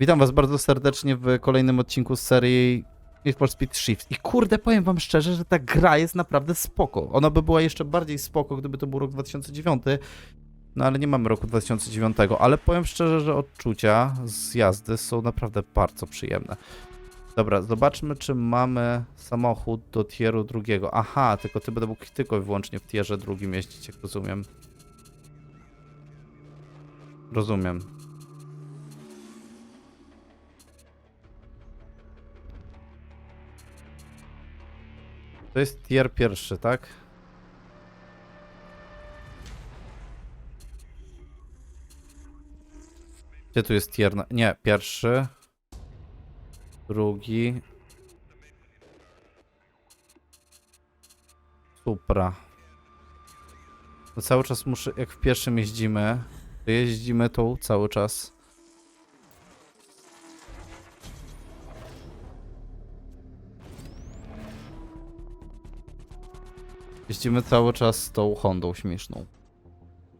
Witam was bardzo serdecznie w kolejnym odcinku z serii Need for Speed Shift. I kurde, powiem wam szczerze, że ta gra jest naprawdę spoko. Ona by była jeszcze bardziej spoko, gdyby to był rok 2009. No ale nie mamy roku 2009, ale powiem szczerze, że odczucia z jazdy są naprawdę bardzo przyjemne. Dobra, zobaczmy, czy mamy samochód do tieru drugiego. Aha, tylko ty będę mógł tylko i wyłącznie w tierze drugim jeździć, jak rozumiem. Rozumiem. To jest tier pierwszy, tak? Gdzie tu jest tier? Nie, pierwszy. Drugi. Supra. To cały czas muszę, jak w pierwszym jeździmy, to jeździmy tą cały czas. Jeździmy cały czas tą Hondą śmieszną.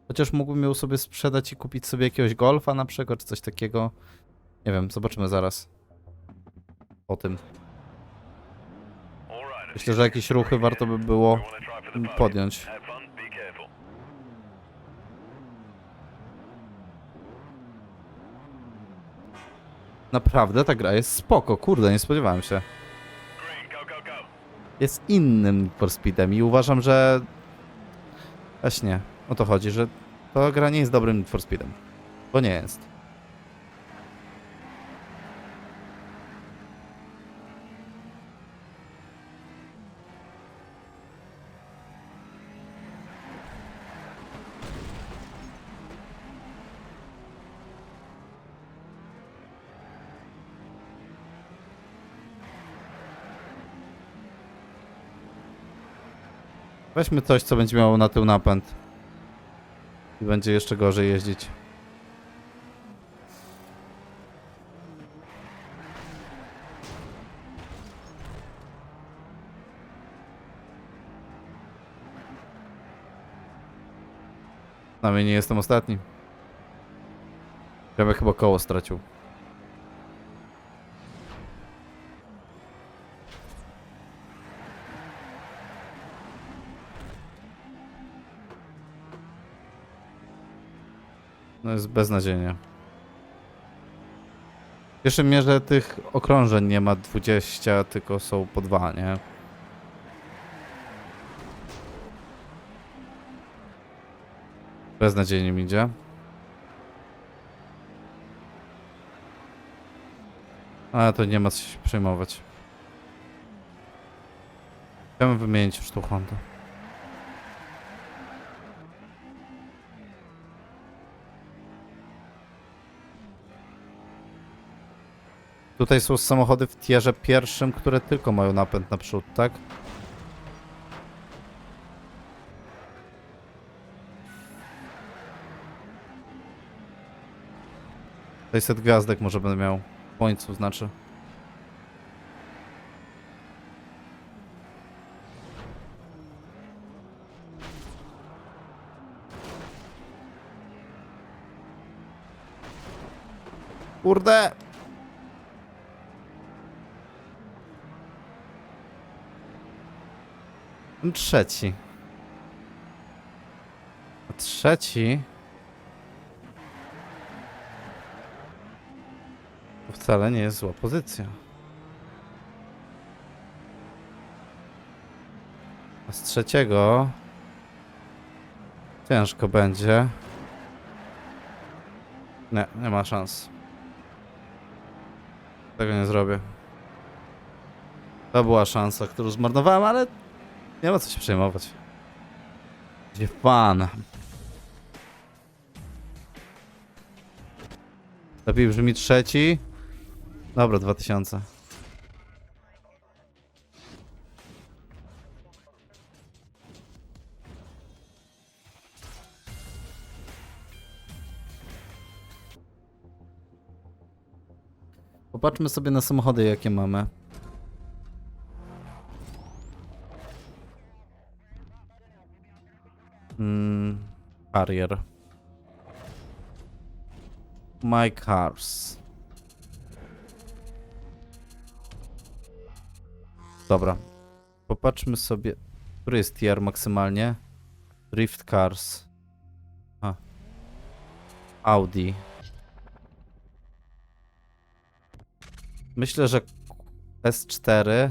Chociaż mógłbym ją sobie sprzedać i kupić sobie jakiegoś Golfa na przykład, czy coś takiego. Nie wiem, zobaczymy zaraz. O tym. Myślę, że jakieś ruchy warto by było podjąć. Naprawdę ta gra jest spoko, kurde, nie spodziewałem się. Jest innym Need for Speedem i uważam, że... Właśnie, o to chodzi, że ta gra nie jest dobrym Need for Speedem. Bo nie jest. Weźmy coś, co będzie miało na tył napęd. I będzie jeszcze gorzej jeździć. Na mnie nie jestem ostatni. Ja bym chyba koło stracił. No jest beznadziejnie. Cieszy mnie, że tych okrążeń nie ma 20, tylko są po dwa, nie? Beznadziejnie mi idzie. Ale to nie ma co się przejmować. Chciałbym wymienić już. Tutaj są samochody w tierze pierwszym, które tylko mają napęd naprzód, tak? Tutaj set gwiazdek może będę miał. W końcu znaczy. Kurde! Trzeci. A trzeci. To wcale nie jest zła pozycja. A z trzeciego. Ciężko będzie. Nie, nie ma szans. Tego nie zrobię. To była szansa, którą zmarnowałem, ale nie ma co się przejmować. Gdzie pan? Lepiej brzmi trzeci. Dobra, 2000. Popatrzmy sobie na samochody, jakie mamy. Carrier. My Cars. Dobra. Popatrzmy sobie, który jest tier maksymalnie. Rift Cars. Audi. Myślę, że S4.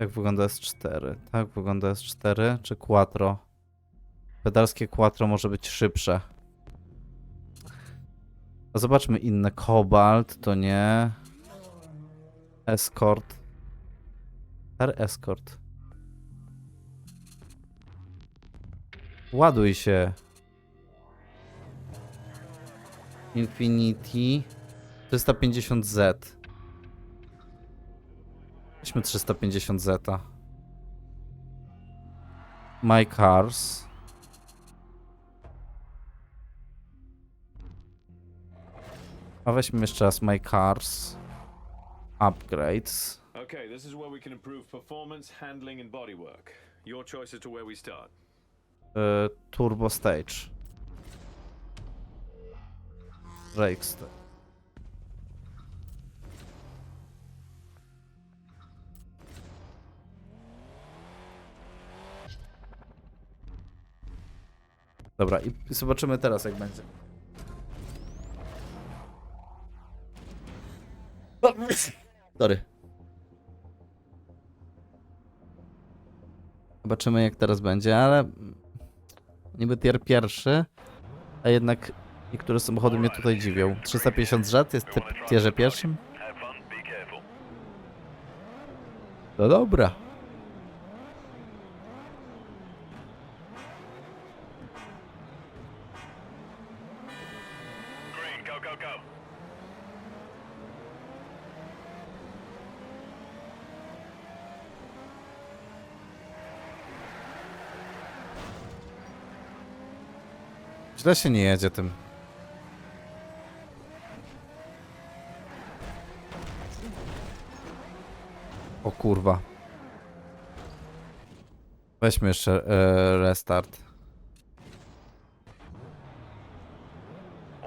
Jak wygląda S4? Tak wygląda S4 tak czy Quattro? Pedalskie Quattro może być szybsze. A zobaczmy inne. Cobalt to nie. Escort. Star Escort. Ładuj się. Infinity. 350Z. Weźmy 350Z. My Cars. A weźmy jeszcze raz My Cars. Upgrades. Okay, this is where we can improve performance, handling, and bodywork. Your choice as to where we start. Y, Turbo Stage. Rakester. Dobra, i zobaczymy teraz, jak będzie. Sorry. Zobaczymy, jak teraz będzie, ale niby tier pierwszy, a jednak niektóre samochody mnie tutaj dziwią. 350 rzad jest w tierze pierwszym? No dobra. Green, go, go, go. Źle się nie jedzie tym. O kurwa. Weźmy jeszcze e, restart.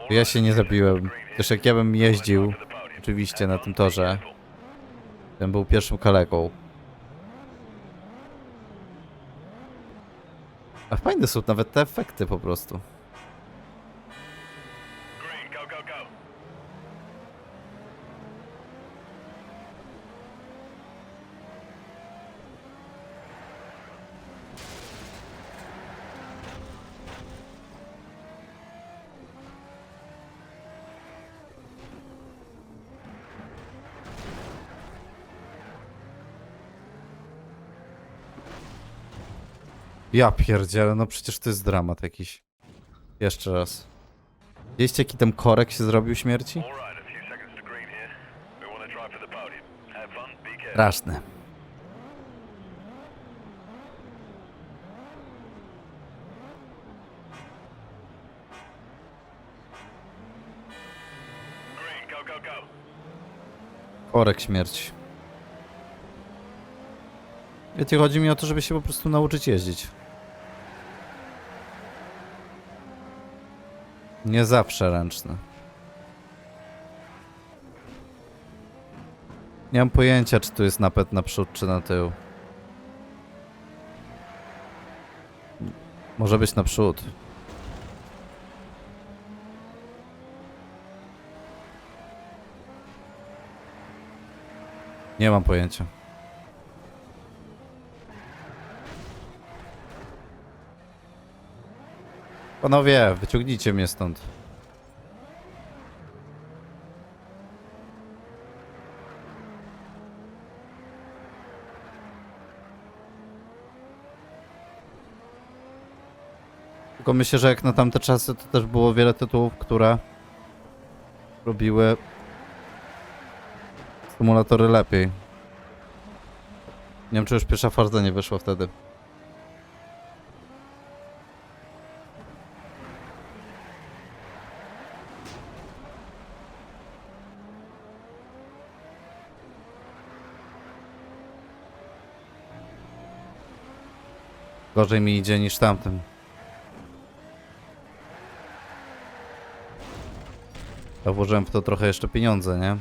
Ja się nie zabiłem. Też jak ja bym jeździł, oczywiście na tym torze, ten był pierwszą kaleką. A fajne są nawet te efekty po prostu. Green, go, go, go. Ja pierdzielę, no przecież to jest dramat jakiś. Jeszcze raz. Widzieliście jaki ten korek się zrobił śmierci? Straszne. Korek śmierci. Wiecie, chodzi mi o to, żeby się po prostu nauczyć jeździć. Nie zawsze ręczne. Nie mam pojęcia, czy tu jest napęd naprzód, czy na tył. Może być naprzód. Nie mam pojęcia. Panowie, wyciągnijcie mnie stąd. Tylko myślę, że jak na tamte czasy, to też było wiele tytułów, które robiły symulatory lepiej. Nie wiem, czy już pierwsza Forza nie wyszła wtedy. Gorzej mi idzie niż tamtym. Ja włożyłem w to trochę jeszcze pieniądze, nie?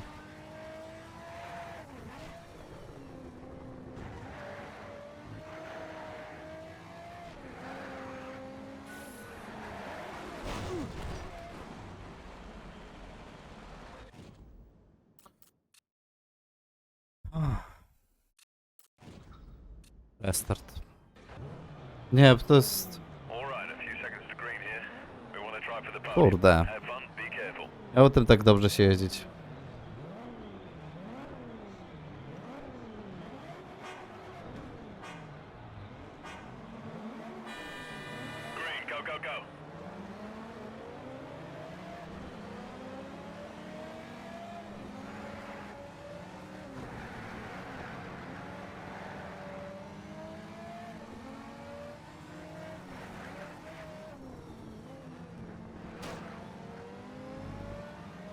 Restart. Nie, to jest... All right, a few seconds to green here. We want to try for the party. Kurde. Careful. Miało tym tak dobrze się jeździć. Green, go, go, go.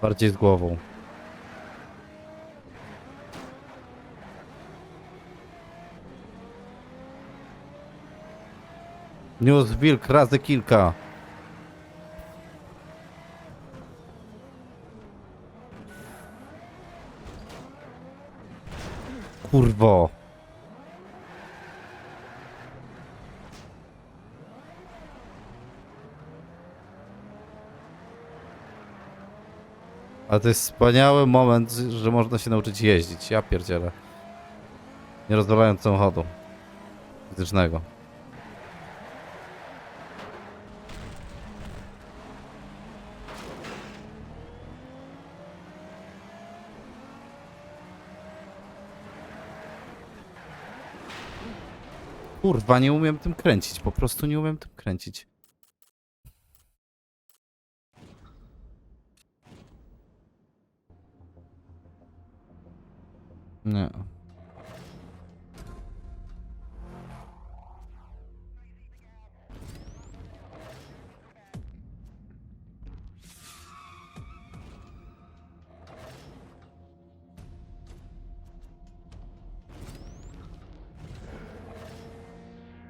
Bardziej z głową. News wilk razy kilka. Kurwo. Ale to jest wspaniały moment, że można się nauczyć jeździć. Ja pierdzielę. Nie rozwalając samochodu. Fizycznego. Kurwa, nie umiem tym kręcić. Po prostu nie umiem tym kręcić. Nie.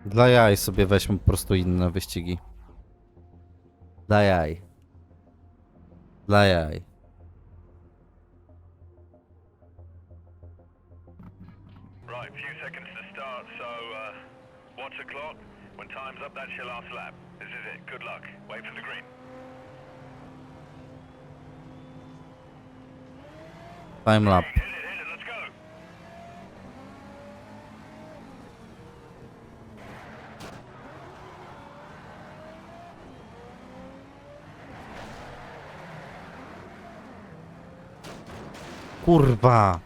Dla jaj sobie weźmy po prostu inne wyścigi. Dla jaj. Dla jaj. Watch the clock. When time's up, that's your last lap. This is it. Good luck. Wait for the green. Time lap. Kurwa.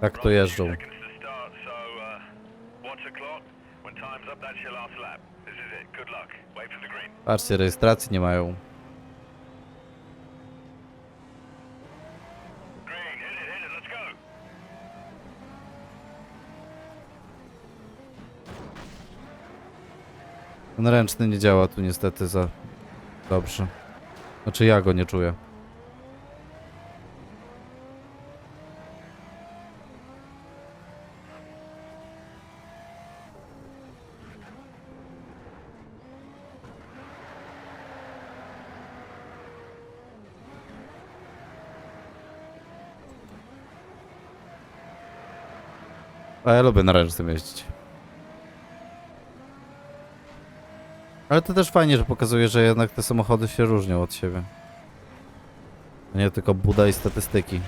Tak to jeżdżą. Seconds to start, so uh, watch the clock. When time's up, that's your last lap. This is it. Good luck. Wait for the green. Patrzcie, rejestracji nie mają. Ten ręczny nie działa tu niestety za dobrze. Znaczy ja go nie czuję. Ja lubię na ręcznym jeździć. Ale to też fajnie, że pokazuje, że jednak te samochody się różnią od siebie. Nie tylko buda i statystyki.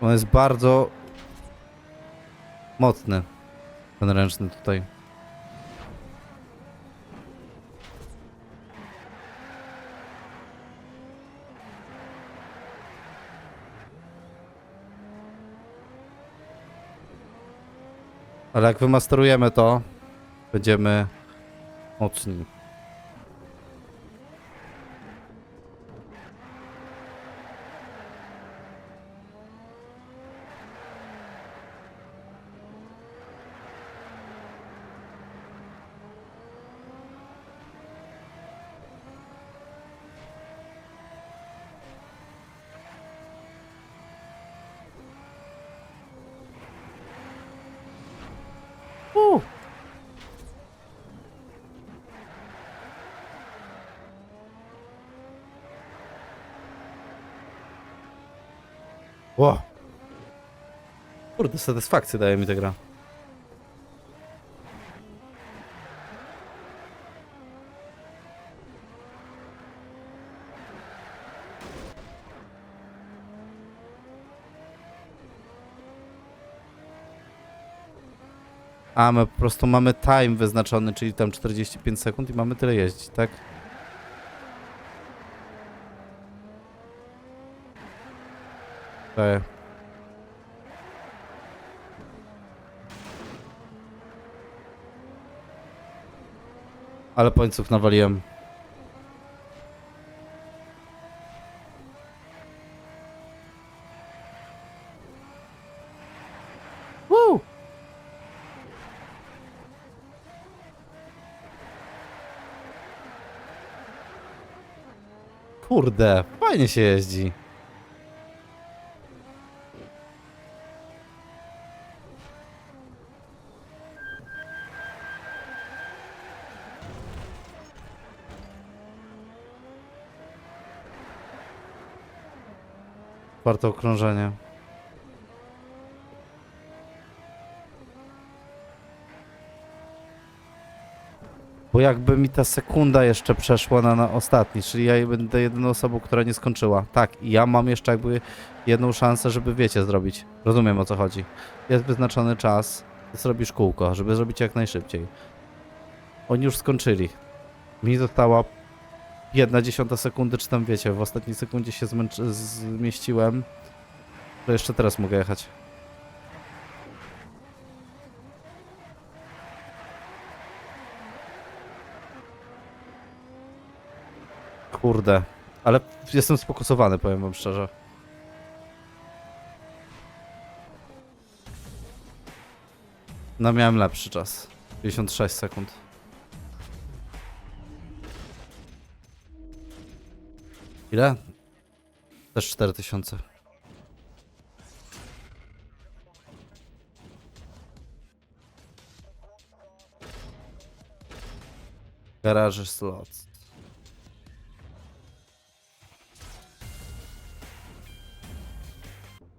On jest bardzo mocny. Ten ręczny tutaj. Ale jak wymasterujemy to, będziemy mocni. Ło. Kurde, satysfakcję daje mi ta gra. A, my po prostu mamy time wyznaczony, czyli tam 45 sekund i mamy tyle jeździć, tak? Tak. Ale pońców nawaliłem. Woo! Kurde, fajnie się jeździ. Czwarte okrążenie. Bo jakby mi ta sekunda jeszcze przeszła na, na ostatni, czyli ja będę jedyną osobą, która nie skończyła. Tak, i ja mam jeszcze jakby jedną szansę, żeby wiecie zrobić. Rozumiem o co chodzi. Jest wyznaczony czas, zrobisz kółko, żeby zrobić jak najszybciej. Oni już skończyli. Mi została jedna dziesiąta sekundy, czy tam wiecie, w ostatniej sekundzie się zmieściłem. To jeszcze teraz mogę jechać. Kurde, ale jestem sfokusowany, powiem wam szczerze. No miałem lepszy czas. 56 sekund. Ile? Też 4000. Garaże slots.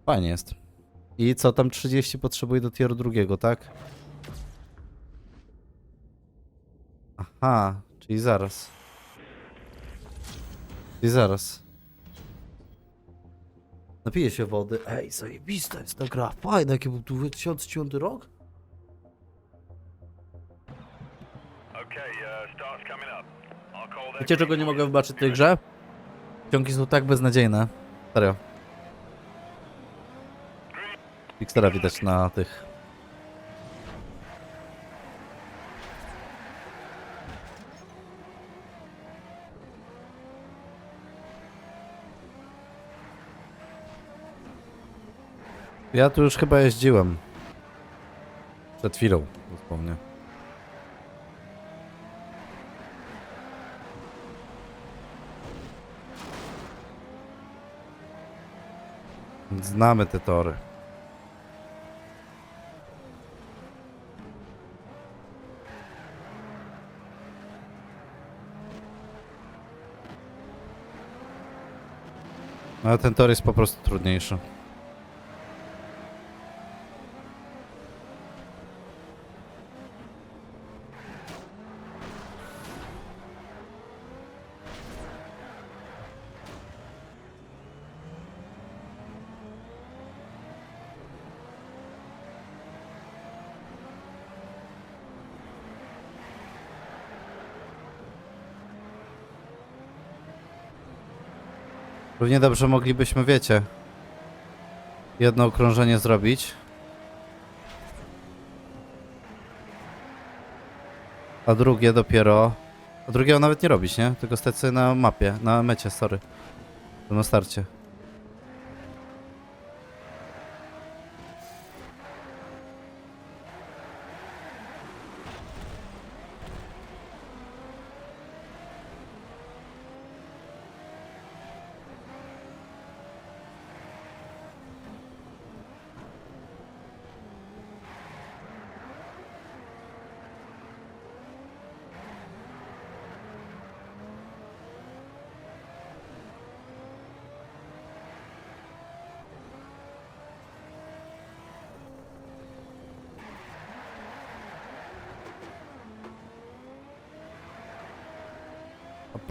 Fajnie jest. I co tam 30 potrzebuje do tieru drugiego, tak? Aha, czyli zaraz. Czyli zaraz. Napiję się wody. Ej, zajebista jest ta gra. Fajna, jaki był 2009 rok? Wiecie, czego nie mogę wybaczyć w tej grze? Ciągi są tak beznadziejne. Serio. Pixera widać na tych. Ja tu już chyba jeździłem. Przed chwilą, dosłownie. Znamy te tory. No, ten tor jest po prostu trudniejszy. Równie dobrze moglibyśmy, wiecie, jedno okrążenie zrobić. A drugie dopiero... A drugiego nawet nie robić, nie? Tylko sobie na mapie, na mecie, sorry. Na starcie.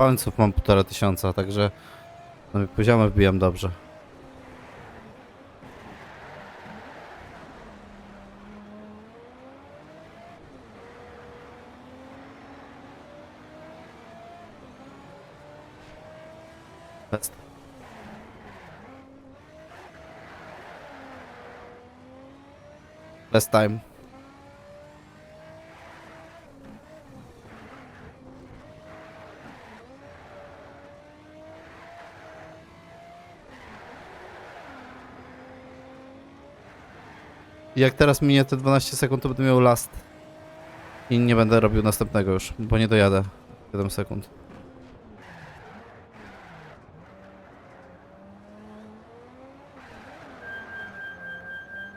palców mam półtora tysiąca, także no, poziomy wbijam dobrze. Best time. Jak teraz minie te 12 sekund, to będę miał last. I nie będę robił następnego już, bo nie dojadę. 7 sekund.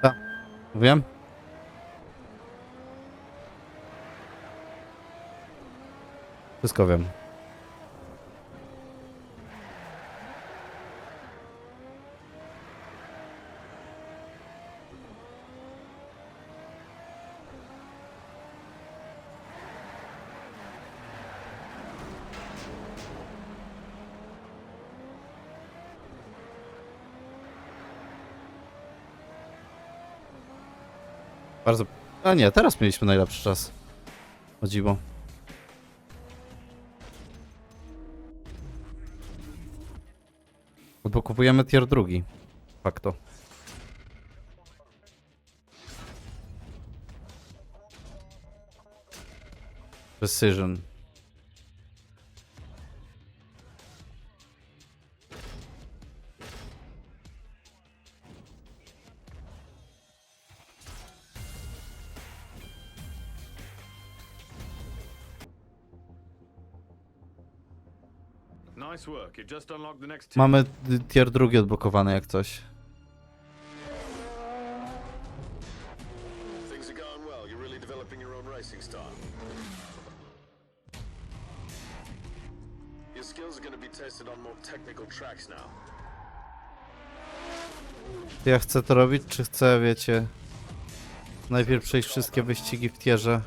Tak. Wiem? Wszystko wiem. Bardzo. A nie, teraz mieliśmy najlepszy czas. O dziwo. Odblokowujemy tier drugi. Fakto. Precision. Tested on more technical tracks now. Ja chcę to robić, czy chcę, wiecie... Najpierw przejść wszystkie wyścigi w tierze.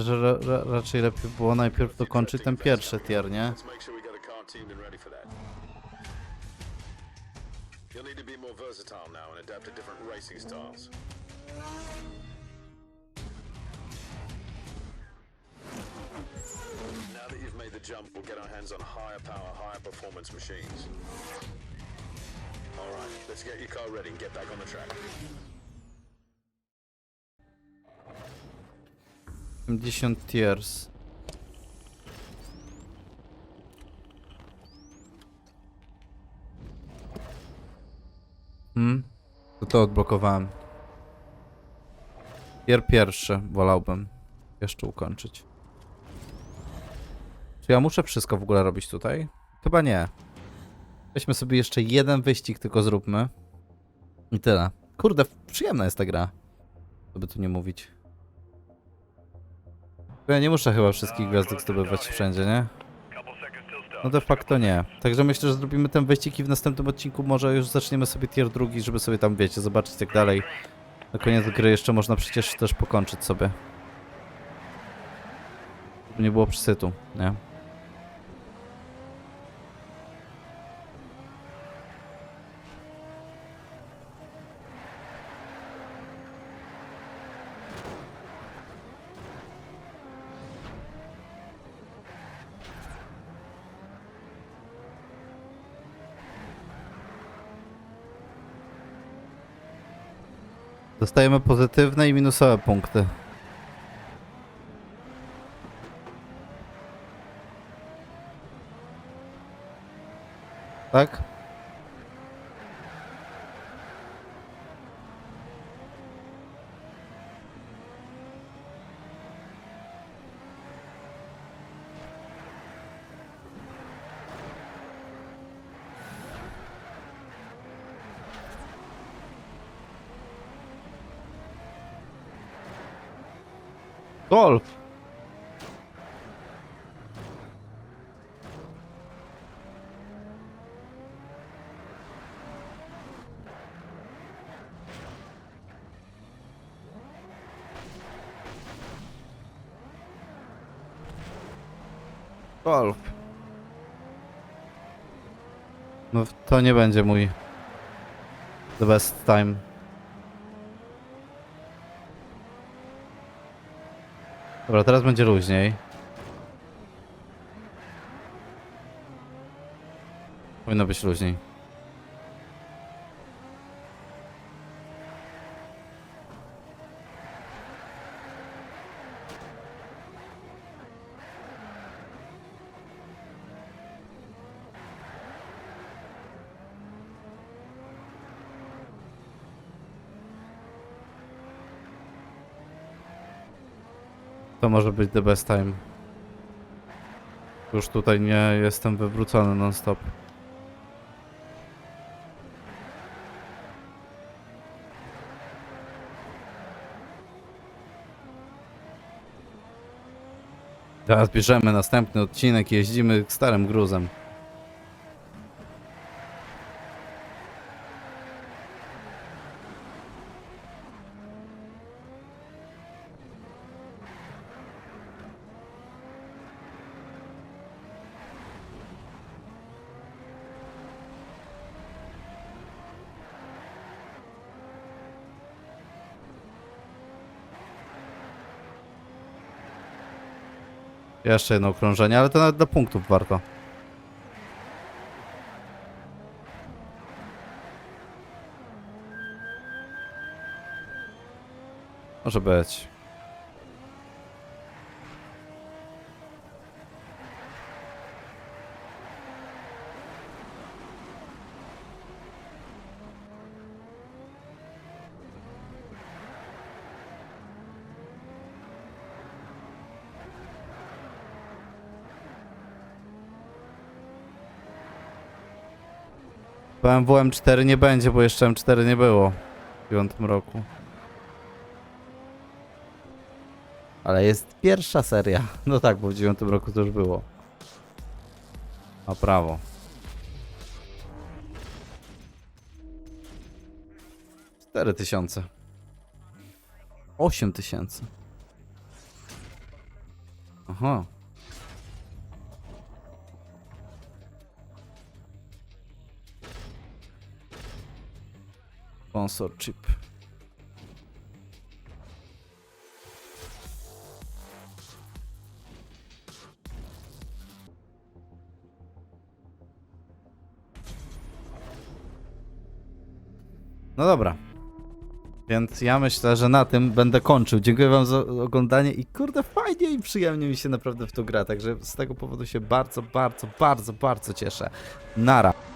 Że ra, ra, raczej lepiej było najpierw dokończyć ten pierwszy tier, nie? Now that you've made the jump, we'll get our hands on higher power, higher performance machines. Alright, let's get your car ready and get back on the track. 50 tiers. Hmm? To to odblokowałem. Tier pierwszy wolałbym jeszcze ukończyć. Czy ja muszę wszystko w ogóle robić tutaj? Chyba nie. Weźmy sobie jeszcze jeden wyścig, tylko zróbmy. I tyle. Kurde, przyjemna jest ta gra. Co by tu nie mówić. Ja nie muszę chyba wszystkich gwiazdek zdobywać wszędzie, nie? No de facto nie. Także myślę, że zrobimy ten wyścig i w następnym odcinku może już zaczniemy sobie tier drugi, żeby sobie tam, wiecie, zobaczyć jak dalej. Na koniec gry jeszcze można przecież też pokończyć sobie. Żeby nie było przesytu, nie? Dostajemy pozytywne i minusowe punkty. Tak? Golf! Golf. No to nie będzie mój the best time. Dobra, teraz będzie luźniej. Powinno być luźniej. To może być the best time. Już tutaj nie jestem wywrócony non-stop. Teraz bierzemy następny odcinek jeździmy starym gruzem. Jeszcze jedno okrążenie, ale to nawet do punktów warto. Może być. BMW M4 nie będzie, bo jeszcze M4 nie było w 9 roku. Ale jest pierwsza seria. No tak, bo w 9 roku to już było. A prawo. Cztery tysiące. Osiem tysięcy. Aha. Sponsor chip. No dobra. Więc ja myślę, że na tym będę kończył. Dziękuję wam za oglądanie i kurde fajnie i przyjemnie mi się naprawdę w to gra, także z tego powodu się bardzo, bardzo, bardzo, bardzo cieszę. Nara.